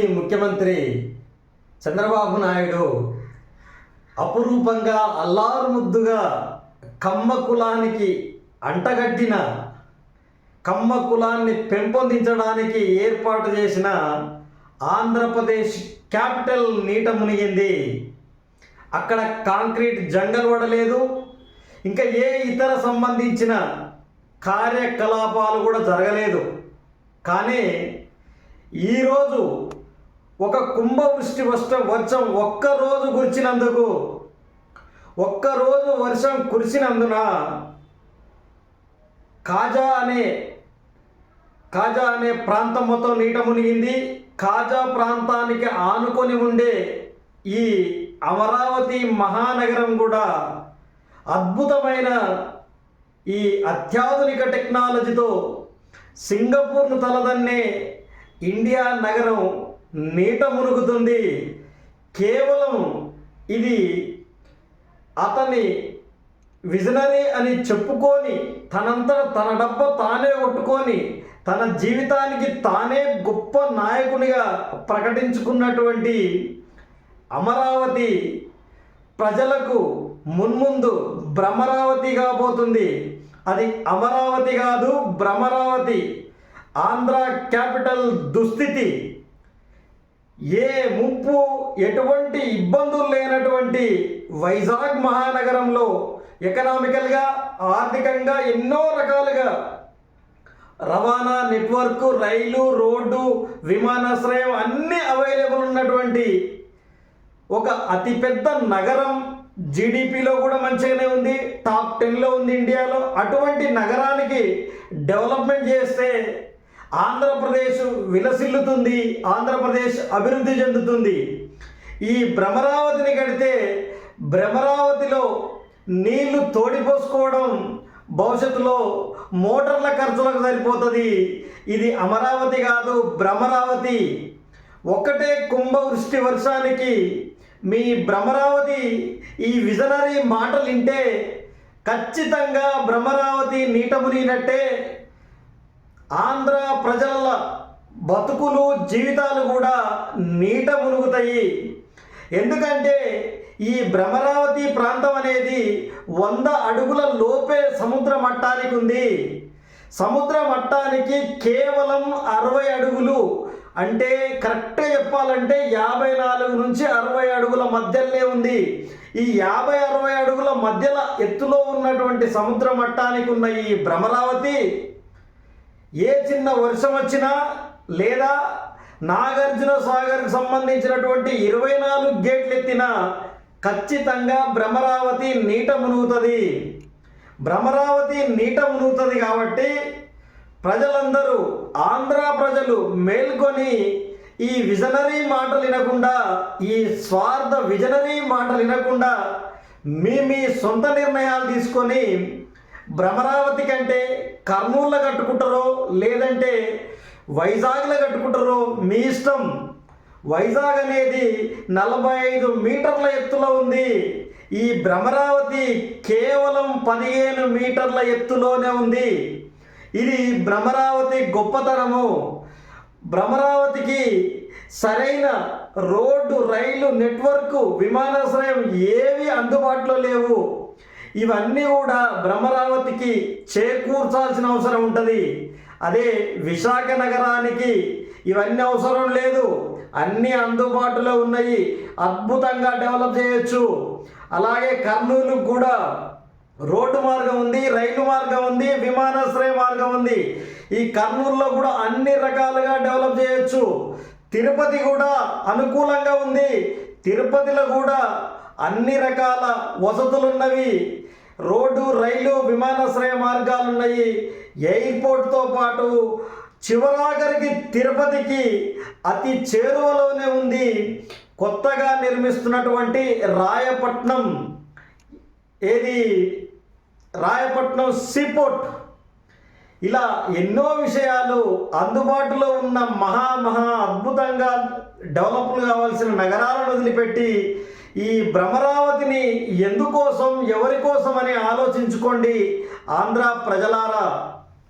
మాజీ ముఖ్యమంత్రి చంద్రబాబు నాయుడు అపురూపంగా అల్లారు ముద్దుగా కమ్మ కులానికి అంటగట్టిన కమ్మ కులాన్ని పెంపొందించడానికి ఏర్పాటు చేసిన ఆంధ్రప్రదేశ్ క్యాపిటల్ నీట మునిగింది. అక్కడ కాంక్రీట్ జంగల్ పడలేదు ఇంకా ఏ ఇతర సంబంధించిన కార్యకలాపాలు కూడా జరగలేదు. కానీ ఈరోజు ఒక కుంభవృష్టి వర్ష వర్షం ఒక్కరోజు కురిచినందుకు ఒక్కరోజు వర్షం కురిసినందున కాజా అనే కాజా అనే ప్రాంతం మొత్తం నీట మునిగింది. కాజా ప్రాంతానికి ఆనుకొని ఉండే ఈ అమరావతి మహానగరం కూడా అద్భుతమైన ఈ అత్యాధునిక టెక్నాలజీతో సింగపూర్ను తలదన్నే ఇండియా నగరం నీట మునుగుతుంది. కేవలం ఇది అతని విజనరీ అని చెప్పుకొని తనంతట తన డబ్బ తానే కొట్టుకొని తన జీవితానికి తానే గొప్ప నాయకునిగా ప్రకటించుకున్నటువంటి అమరావతి ప్రజలకు మున్ముందు భ్రమరావతి కాబోతుంది. అది అమరావతి కాదు భ్రమరావతి ఆంధ్ర క్యాపిటల్ దుస్థితి. ఏ ముప్పు ఎటువంటి ఇబ్బందులు లేనటువంటి వైజాగ్ మహానగరంలో ఎకనామికల్గా ఆర్థికంగా ఎన్నో రకాలుగా రవాణా నెట్వర్క్ రైలు రోడ్డు విమానాశ్రయం అన్నీ అవైలబుల్ ఉన్నటువంటి ఒక అతిపెద్ద నగరం జీడిపిలో కూడా మంచిగానే ఉంది. టాప్ టెన్లో ఉంది ఇండియాలో. అటువంటి నగరానికి డెవలప్మెంట్ చేస్తే ఆంధ్రప్రదేశ్ విలసిల్లుతుంది ఆంధ్రప్రదేశ్ అభివృద్ధి చెందుతుంది. ఈ భ్రమరావతిని కడితే భ్రమరావతిలో నీళ్ళు తోడిపోసుకోవడం భవిష్యత్తులో మోటార్ల ఖర్చులకు సరిపోతుంది. ఇది అమరావతి కాదు భ్రమరావతి. ఒక్కటే కుంభవృష్టి వర్షానికి మీ భ్రమరావతి ఈ విజనరీ మాటలు వింటే ఖచ్చితంగా భ్రమరావతి నీట మునిగినట్టే ఆంధ్ర ప్రజల బతుకులు జీవితాలు కూడా నీట మునుగుతాయి. ఎందుకంటే ఈ భ్రమరావతి ప్రాంతం అనేది వంద అడుగుల లోపే సముద్ర మట్టానికి ఉంది. సముద్ర మట్టానికి కేవలం అరవై అడుగులు. అంటే కరెక్ట్గా చెప్పాలంటే యాభై నాలుగు నుంచి అరవై అడుగుల మధ్యలోనే ఉంది. ఈ యాభై అరవై అడుగుల మధ్యలో ఎత్తులో ఉన్నటువంటి సముద్ర మట్టానికి ఉన్న ఈ భ్రమరావతి ఏ చిన్న వర్షం వచ్చినా లేదా నాగార్జున సాగర్కి సంబంధించినటువంటి ఇరవై నాలుగు గేట్లు ఎత్తినా ఖచ్చితంగా భ్రమరావతి నీట మునుగుతుంది భ్రమరావతి నీట మునుగుతుంది కాబట్టి ప్రజలందరూ ఆంధ్ర ప్రజలు మేల్కొని ఈ విజనరీ మాటలు వినకుండా ఈ స్వార్థ విజనరీ మాటలు వినకుండా మీ మీ సొంత నిర్ణయాలు తీసుకొని భ్రమరావతి కంటే కర్నూలులో కట్టుకుంటారో లేదంటే వైజాగ్లో కట్టుకుంటారో మీ ఇష్టం. వైజాగ్ అనేది నలభై ఐదు మీటర్ల ఎత్తులో ఉంది. ఈ భ్రమరావతి కేవలం పదిహేను మీటర్ల ఎత్తులోనే ఉంది. ఇది భ్రమరావతి గొప్పతనము. భ్రమరావతికి సరైన రోడ్డు రైలు నెట్వర్క్ విమానాశ్రయం ఏవి అందుబాటులో లేవు. ఇవన్నీ కూడా భ్రమరావతికి చేకూర్చాల్సిన అవసరం ఉంటుంది. అదే విశాఖ నగరానికి ఇవన్నీ అవసరం లేదు. అన్నీ అందుబాటులో ఉన్నాయి. అద్భుతంగా డెవలప్ చేయొచ్చు. అలాగే కర్నూలు కూడా రోడ్డు మార్గం ఉంది రైలు మార్గం ఉంది విమానాశ్రయ మార్గం ఉంది. ఈ కర్నూలులో కూడా అన్ని రకాలుగా డెవలప్ చేయొచ్చు. తిరుపతి కూడా అనుకూలంగా ఉంది. తిరుపతిలో కూడా అన్ని రకాల వసతులు ఉన్నవి రోడ్డు రైలు విమానాశ్రయ మార్గాలు ఉన్నాయి ఎయిర్పోర్ట్తో పాటు చివరాఖరికి తిరుపతికి అతి చేరువలోనే ఉంది కొత్తగా నిర్మిస్తున్నటువంటి రాయపట్నం. ఏది? రాయపట్నం సీపోర్ట్. ఇలా ఎన్నో విషయాలు అందుబాటులో ఉన్న మహా మహా అద్భుతంగా డెవలప్లు కావాల్సిన నగరాలను వదిలిపెట్టి ఈ భ్రమరావతిని ఎందుకోసం ఎవరి కోసం అని ఆలోచించుకోండి. ఆంధ్ర ప్రజలారా